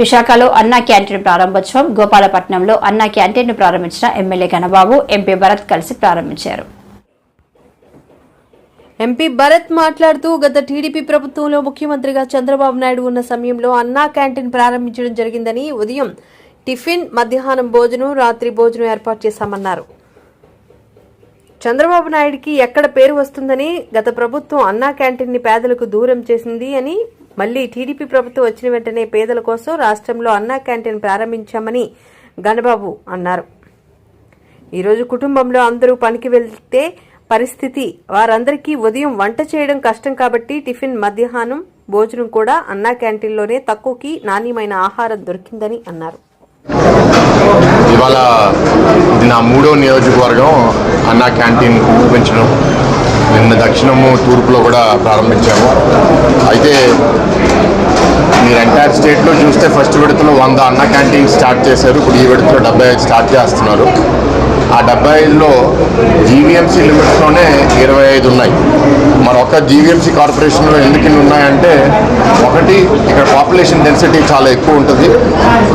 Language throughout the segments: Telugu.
విశాఖలో అన్నా క్యాంటీన్ ప్రారంభోత్సవం గోపాలపట్నంలో అన్నా క్యాంటీన్ ప్రారంభించిన ఎమ్మెల్యే ఘనబాబు ఎంపీ భరత్ కలిసి ప్రారంభించారు. ఎంపీ భరత్ మాట్లాడుతూ గత టీడీపీ ప్రభుత్వంలో ముఖ్యమంత్రిగా చంద్రబాబు నాయుడు ఉన్న సమయంలో అన్నా క్యాంటీన్ ప్రారంభించడం జరిగిందని ఉదయం టిఫిన్ మధ్యాహ్నం భోజనం రాత్రి భోజనం ఏర్పాటు చేశామన్నారు. చంద్రబాబు నాయుడికి ఎక్కడ పేరు వస్తుందని గత ప్రభుత్వం అన్నా క్యాంటీన్ని పేదలకు దూరం చేసింది అని మళ్ళీ టీడీపీ ప్రభుత్వం వచ్చిన వెంటనే పేదల కోసం రాష్ట్రంలో అన్నా క్యాంటీన్ ప్రారంభించామని గణబాబు అన్నారు. ఈరోజు కుటుంబంలో అందరూ పనికి వెళ్తే పరిస్థితి వారందరికీ ఉదయం వంట చేయడం కష్టం కాబట్టి టిఫిన్ మధ్యాహ్నం భోజనం కూడా అన్నా క్యాంటీన్లోనే తక్కువకి నాణ్యమైన ఆహారం దొరికిందని అన్నారు. ఇవాళ ఇది నా మూడో నియోజకవర్గం అన్నా క్యాంటీన్ పెంచడం నిన్న దక్షిణము తూర్పులో కూడా ప్రారంభించాము. అయితే మీరు ఎంటైర్ స్టేట్లో చూస్తే ఫస్ట్ విడతలో వంద అన్న క్యాంటీన్ స్టార్ట్ చేశారు. ఇప్పుడు ఈ విడతలో డెబ్బై ఐదు స్టార్ట్ చేస్తున్నారు. ఆ డెబ్బై ఐదులో జీవీఎంసీ లిమిట్స్లోనే ఇరవై ఐదు ఉన్నాయి. మరొక జీవీఎంసీ కార్పొరేషన్లో ఎందుకు ఇన్ని ఉన్నాయంటే ఒకటి ఇక్కడ పాపులేషన్ డెన్సిటీ చాలా ఎక్కువ ఉంటుంది.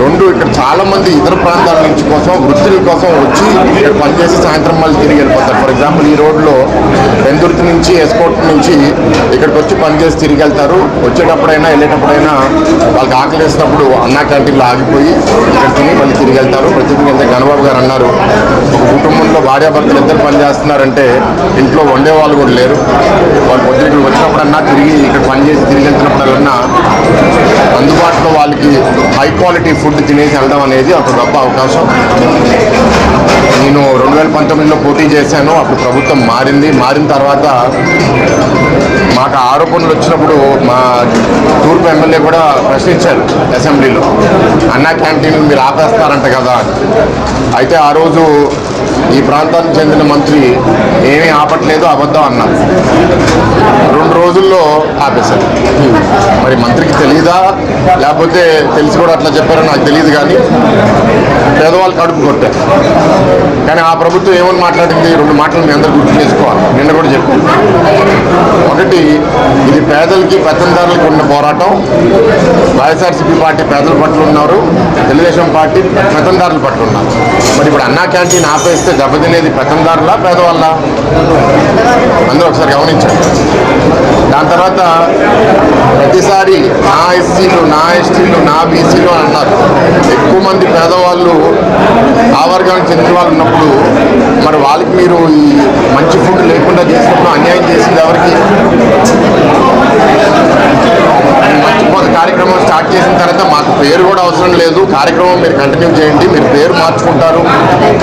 రెండు ఇక్కడ చాలామంది ఇతర ప్రాంతాల నుంచి కోసం వృత్తుల కోసం వచ్చి ఇక్కడ పనిచేసి సాయంత్రం మళ్ళీ తిరిగి వెళ్ళిపోతారు. ఫర్ ఎగ్జాంపుల్ ఈ రోడ్లో బెందుర్తి నుంచి ఎస్కోట్ నుంచి ఇక్కడికి వచ్చి పనిచేసి తిరిగి వెళ్తారు. వచ్చేటప్పుడైనా వెళ్ళేటప్పుడైనా వాళ్ళకి ఆకలి వేసినప్పుడు అన్నా క్యాంటీన్లో ఆగిపోయి ఇక్కడ తిని మళ్ళీ తిరిగి వెళ్తారు. ప్రతిదీ గణబాబు గారు అన్నారు ఒక కుటుంబంలో భార్యాభర్తలు ఇద్దరు పని చేస్తున్నారంటే ఇంట్లో వండే వాళ్ళు కూడా లేరు. వాళ్ళు పొద్దున వచ్చినప్పుడన్నా తిరిగి ఇక్కడ పనిచేసి తిరిగి వెళ్తున్నప్పుడన్నా అందుబాటులో వాళ్ళకి హై క్వాలిటీ ఫుడ్ తినేసి వెళ్ళడం అనేది ఒక గొప్ప అవకాశం. నేను రెండు వేల పంతొమ్మిదిలో పోటీ చేశాను అప్పుడు ప్రభుత్వం మారింది. మారిన తర్వాత మాకు ఆరోపణలు వచ్చినప్పుడు మా తూర్పు ఎమ్మెల్యే కూడా ప్రశ్నించారు అసెంబ్లీలో. అన్నా క్యాంటీన్ మీరు ఆపేస్తారంట కదా అయితే ఆ రోజు ఈ ప్రాంతానికి చెందిన మంత్రి ఏమీ ఆపట్లేదు అబద్ధం అన్నారు. రెండు రోజుల్లో ఆపేశారు. మరి మంత్రికి తెలియదా లేకపోతే తెలిసి కూడా అట్లా చెప్పారో నాకు తెలియదు కానీ పేదవాళ్ళు కడుపు కొట్టారు. కానీ ఆ ప్రభుత్వం ఏమని మాట్లాడింది? రెండు మాటలు మీ అందరూ గుర్తు చేసుకోవాలి. నిన్న కూడా చెప్పాను ఇది పేదలకి పెత్తందారులకు ఉన్న పోరాటం. వైఎస్ఆర్సీపీ పార్టీ పేదల పట్ల ఉన్నారు. తెలుగుదేశం పార్టీ పెత్తందారుల పట్ల ఉన్నారు. మరి ఇప్పుడు అన్నా క్యాంటీన్ ఆపేస్తే దెబ్బతినేది పెత్తందారులా పేదవాళ్ళ? అందరూ ఒకసారి గమనించండి. దాని తర్వాత ప్రతిసారి నా ఎస్సీలు నా ఎస్టీలు నా బీసీలు అని అన్నారు. ఎక్కువ మంది పేదవాళ్ళు ఆ వర్గానికి చెందిన వాళ్ళు ఉన్నప్పుడు మరి వాళ్ళకి మీరు ఈ మంచి ఫుడ్ లేకుండా చేసినప్పుడు అన్యాయం చేసింది ఎవరికి? just తర్వాత మాకు పేరు కూడా అవసరం లేదు. కార్యక్రమం మీరు కంటిన్యూ చేయండి. మీరు పేరు మార్చుకుంటారు.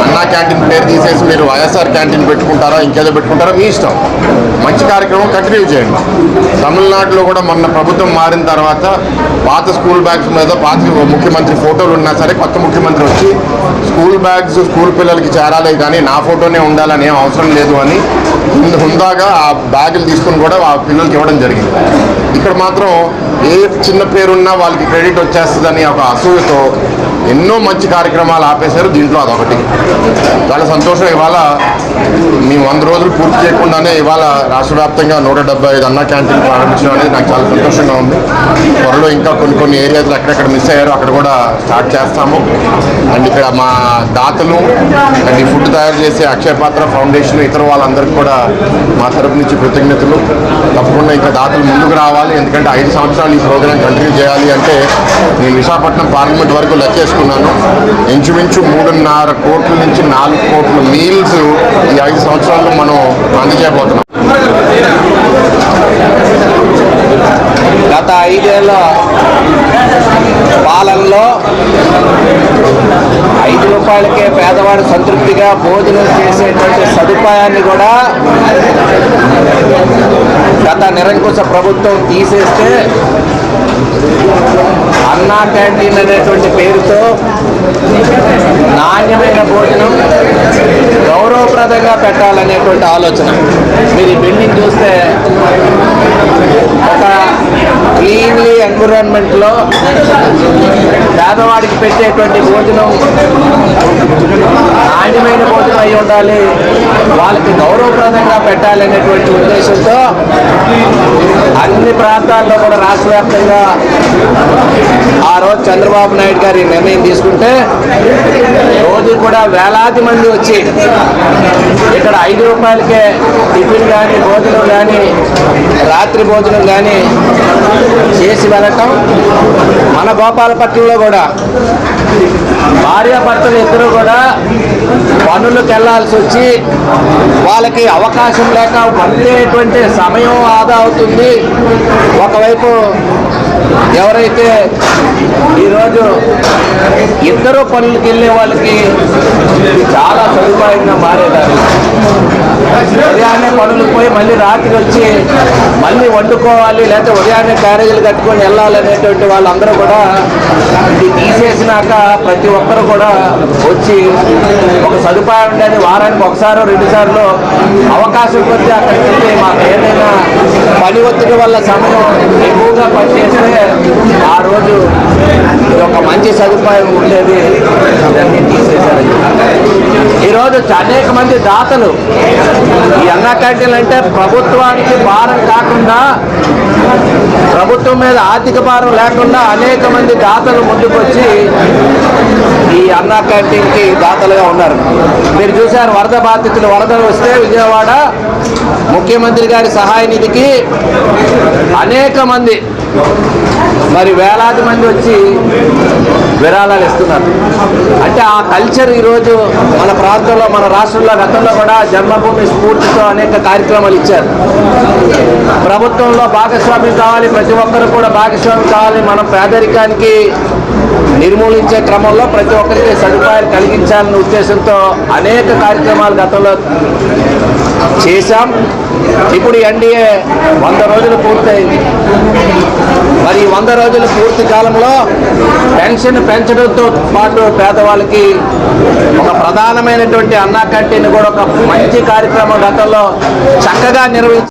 అన్నా క్యాంటీన్ పేరు తీసేసి మీరు వైఎస్ఆర్ క్యాంటీన్ పెట్టుకుంటారా ఇంకేదో పెట్టుకుంటారా మీ ఇష్టం. మంచి కార్యక్రమం కంటిన్యూ చేయండి. తమిళనాడులో కూడా మొన్న ప్రభుత్వం మారిన తర్వాత పాత స్కూల్ బ్యాగ్స్ మీద పాత ముఖ్యమంత్రి ఫోటోలు ఉన్నా సరే కొత్త ముఖ్యమంత్రి వచ్చి స్కూల్ బ్యాగ్స్ స్కూల్ పిల్లలకి చేరాలి కానీ నా ఫోటోనే ఉండాలని ఏం అవసరం లేదు అని హుందాగా ఆ బ్యాగులు తీసుకుని కూడా ఆ పిల్లలకి ఇవ్వడం జరిగింది. ఇక్కడ మాత్రం ఏ చిన్న పేరున్నా వాళ్ళకి క్రెడిట్ క్రెడిట్ వచ్చేస్తుందని ఒక అసూయతో ఎన్నో మంచి కార్యక్రమాలు ఆపేశారు దీంట్లో అదొకటి. చాలా సంతోషం ఇవాళ మేము వంద రోజులు పూర్తి చేయకుండానే ఇవాళ రాష్ట్ర వ్యాప్తంగా నూట డెబ్బై ఐదు అన్న క్యాంటీన్ ప్రారంభించడం అనేది నాకు చాలా సంతోషంగా ఉంది. త్వరలో ఇంకా కొన్ని కొన్ని ఏరియాలు ఎక్కడెక్కడ మిస్ అయ్యారో అక్కడ కూడా స్టార్ట్ చేస్తాము. అండ్ ఇక్కడ మా దాతలు అండ్ ఈ ఫుడ్ తయారు చేసే అక్షయపాత్ర ఫౌండేషన్ ఇతర వాళ్ళందరికీ కూడా మా తరపు నుంచి కృతజ్ఞతలు. తప్పకుండా ఇంకా దాతలు ముందుకు రావాలి ఎందుకంటే ఐదు సంవత్సరాలు ఈ ప్రోగ్రాం కంటిన్యూ చేయాలి అంటే నేను విశాఖపట్నం పార్లమెంట్ వరకు లెక్కేసుకున్నాను ఇంచుమించు మూడున్నర కోట్ల నుంచి నాలుగు కోట్ల మీల్స్ ఈ ఐదు సంవత్సరాల్లో మనం అందజేయబోతున్నాం గత ఐదేళ్ళ పాలనలో ఐదు రూపాయలకే పేదవాడు సంతృప్తిగా భోజనం చేసేటువంటి సదుపాయాన్ని కూడా గత నిరంకుశ ప్రభుత్వం తీసేస్తే అన్నా క్యాంటీన్ అనేటువంటి పేరుతో నాణ్యమైన భోజనం గౌరవప్రదంగా పెట్టాలనేటువంటి ఆలోచన. మీరు ఈ బిల్డింగ్ చూస్తే క్లీన్లీ ఎన్విరాన్మెంట్లో పేదవాడికి పెట్టేటువంటి భోజనం నాణ్యమైన భోజనం అయి ఉండాలి. వాళ్ళకి గౌరవప్రదంగా పెట్టాలనేటువంటి ఉద్దేశంతో అన్ని ప్రాంతాల్లో కూడా రాష్ట్ర వ్యాప్తంగా ఆ రోజు చంద్రబాబు నాయుడు గారి నిర్ణయం తీసుకుంటే రోజు కూడా వేలాది మంది వచ్చి ఇక్కడ ఐదు రూపాయలకే టిఫిన్ కానీ భోజనం కానీ రాత్రి భోజనం కానీ చేసి వెళ్ళటం మన గోపాలపట్నంలో కూడా. భార్యాభర్తలు ఇద్దరు కూడా పనులకు వెళ్ళాల్సి వచ్చి వాళ్ళకి అవకాశం లేక వండేటువంటి సమయం ఆదా అవుతుంది. ఒకవైపు ఎవరైతే ఈరోజు ఇద్దరు పనులకు వెళ్ళే వాళ్ళకి చాలా సదుపాయంగా మారేదారు ఉదయాన్నే పనులు పోయి మళ్ళీ రాత్రి వచ్చి మళ్ళీ వండుకోవాలి లేకపోతే ఉదయాన్నే క్యారేజీలు కట్టుకొని వెళ్ళాలనేటువంటి వాళ్ళందరూ కూడా ఇది తీసేసినాక ప్రతి ఒక్కరు కూడా వచ్చి ఒక సదుపాయం ఉండేది వారానికి ఒకసారి రెండుసార్లు అవకాశం కొద్దీ అక్కడికి వెళ్ళి మాకు ఏదైనా పని ఒత్తిడి వల్ల సమయం ఎక్కువగా పనిచేస్తే ఆ రోజు ఇది ఒక మంచి సదుపాయం ఉండేది. ఇవన్నీ తీసేశారు. ఈరోజు అనేక మంది దాతలు ఈ అన్న క్యాంటీన్లు అంటే ప్రభుత్వానికి భారం కాకుండా ప్రభుత్వం మీద ఆర్థిక భారం లేకుండా అనేక మంది దాతలు ముందుకొచ్చి ఈ అన్న క్యాంటీన్కి దాతలుగా ఉన్నారు. మీరు చూశారు వరద బాధితులు వరదలు వస్తే విజయవాడ ముఖ్యమంత్రి గారి సహాయ నిధికి అనేక మంది మరి వేలాది మంది వచ్చి విరాళాలు ఇస్తున్నారు. అంటే ఆ కల్చర్ ఈరోజు మన ప్రాంతంలో మన రాష్ట్రంలో గతంలో కూడా జన్మభూమి స్ఫూర్తితో అనేక కార్యక్రమాలు ఇచ్చారు. ప్రభుత్వంలో భాగస్వామ్యం కావాలి ప్రతి ఒక్కరు కూడా భాగస్వామ్యం కావాలి. మనం పేదరికానికి నిర్మూలించే క్రమంలో ప్రతి ఒక్కరికి సదుపాయాలు కలిగించాలనే ఉద్దేశంతో అనేక కార్యక్రమాలు గతంలో చేశాం. ఇప్పుడు ఎన్డీఏ వంద రోజులు పూర్తయింది. మరి వంద రోజుల పూర్తి కాలంలో పెన్షన్ పెంచడంతో పాటు పేదవాళ్ళకి ఒక ప్రధానమైనటువంటి అన్నా కంటిని కూడా ఒక మంచి కార్యక్రమం గతంలో చక్కగా నిర్వహించారు